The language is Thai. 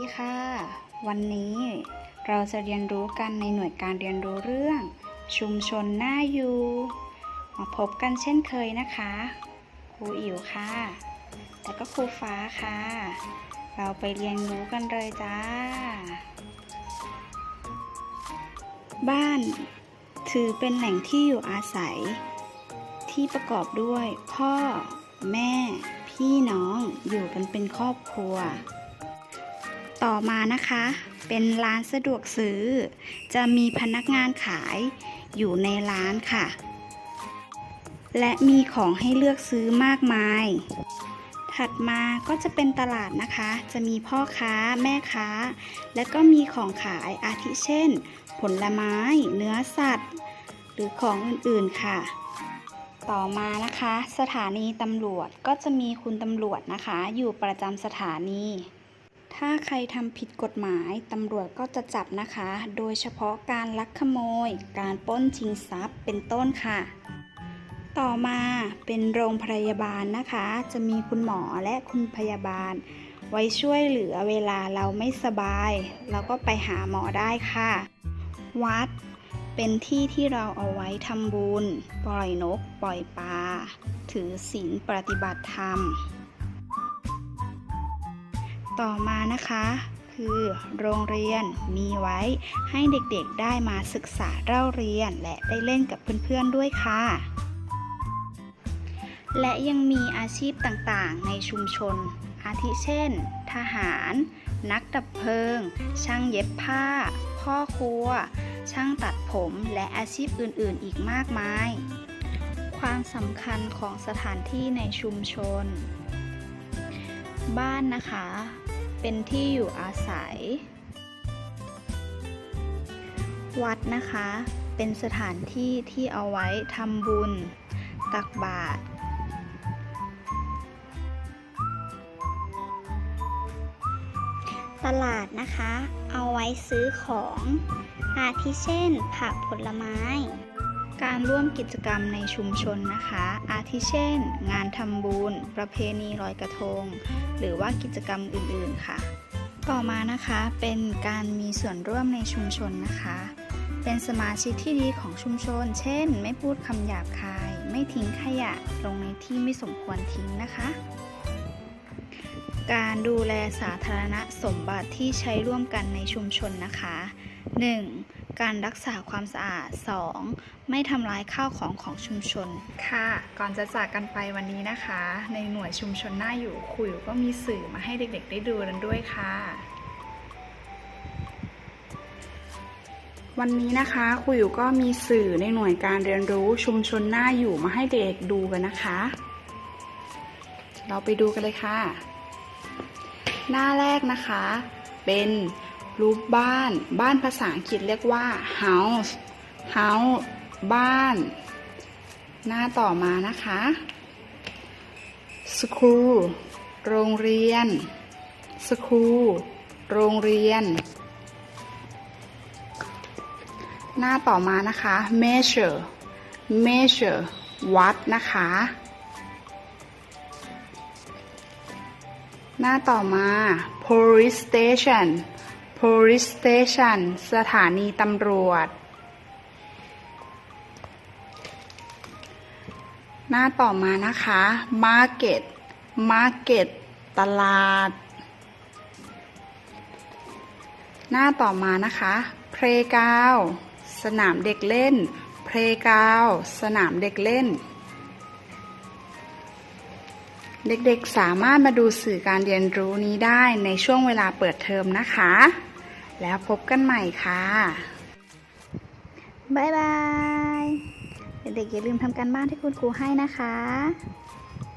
ดีค่ะ วันนี้เราจะเรียนรู้กันในหน่วยการเรียนรู้เรื่อง ชุมชนหน่าอยู่มาพบกันเช่นเคยนะคะ ครูอิ๋วค่ะ แต่ก็ครูฟ้าค่ะ เราไปเรียนรู้กันเลยจ้า บ้าน ถือเป็นแหล่งที่อยู่อาศัย ที่ประกอบด้วยพ่อ แม่ พี่น้องอยู่กันเป็นครอบครัว ต่อมานะคะ เป็นร้านสะดวกซื้อ จะมีพนักงานขายอยู่ในร้านค่ะ และมีของให้เลือกซื้อมากมาย ถัดมาก็จะเป็นตลาดนะคะ จะมีพ่อค้าแม่ค้า และก็มีของขายอาทิเช่น ผลไม้ เนื้อสัตว์ หรือของอื่นๆค่ะต่อมานะคะ สถานีตำรวจก็จะมีคุณตำรวจนะคะ อยู่ประจำสถานี ถ้าใครทำผิดกฎหมายตำรวจก็จะจับนะคะ โดยเฉพาะการลักขโมย การปล้นชิงทรัพย์เป็นต้นค่ะ ต่อมาเป็นโรงพยาบาลนะคะ จะมีคุณหมอและคุณพยาบาล ไว้ช่วยเหลือเวลาเราไม่สบาย เราก็ไปหาหมอได้ค่ะ วัด เป็นที่ที่เราเอาไว้ทำบุญ ปล่อยนก ปล่อยปลา ถือศีลปฏิบัติธรรม ต่อมานะคะคือโรงเรียนมีไว้ให้เด็กๆได้มาศึกษาเล่าเรียน และได้เล่นกับเพื่อนๆด้วยค่ะ และยังมีอาชีพต่างๆ ในชุมชน อาทิเช่น ทหาร นักดับเพลิง ช่างเย็บผ้า พ่อครัว ช่างตัดผมและอาชีพอื่นๆ อีกมากมาย ความสำคัญของสถานที่ในชุมชน บ้านนะคะ เป็นที่อยู่อาศัย วัดนะคะ เป็นสถานที่ที่เอาไว้ทำบุญ ตักบาตรตลาดนะคะ เอาไว้ซื้อของ อาทิเช่น ผักผลไม้ ร่วมกิจกรรมในชุมชนนะคะ อาทิเช่น งานทำบุญ ประเพณีลอยกระทง หรือว่ากิจกรรมอื่นๆค่ะ ต่อมานะคะเป็นการมีส่วนร่วมในชุมชนนะคะ เป็นสมาชิกที่ดีของชุมชน เช่น ไม่พูดคำหยาบคาย ไม่ทิ้งขยะลงในที่ไม่สมควรทิ้งนะคะ การดูแลสาธารณสมบัติที่ใช้ร่วมกันในชุมชนนะคะ 1. การรักษาความสะอาด 2. ไม่ทำลายข้าวของของชุมชน ค่ะ ก่อนจะจากกันไปวันนี้นะคะ ในหน่วยชุมชนน่าอยู่คุยก็มีสื่อมาให้เด็กๆ ได้ดูกันด้วยค่ะ วันนี้นะคะครูอยู่ก็มีสื่อในหน่วยการเรียนรู้ชุมชนน่าอยู่มาให้เด็กๆดูกันนะคะ เราไปดูกันเลยค่ะ หน้าแรกนะคะ เป็น รูปบ้าน บ้านภาษาอังกฤษเรียกว่า house house บ้าน หน้าต่อมานะคะ school โรงเรียน school โรงเรียน หน้าต่อมานะคะ measure measure วัดนะคะ หน้าต่อมา police station police station สถานีตำรวจ หน้าต่อมานะคะ market market ตลาด หน้าต่อมานะคะ playground สนามเด็กเล่น playground สนามเด็กเล่น เด็กๆสามารถมาดูสื่อการเรียนรู้นี้ได้ในช่วงเวลาเปิดเทอมนะคะ แล้วพบกันใหม่ค่ะบายบาย เด็กๆอย่าลืมทำการบ้านที่คุณครูให้นะคะ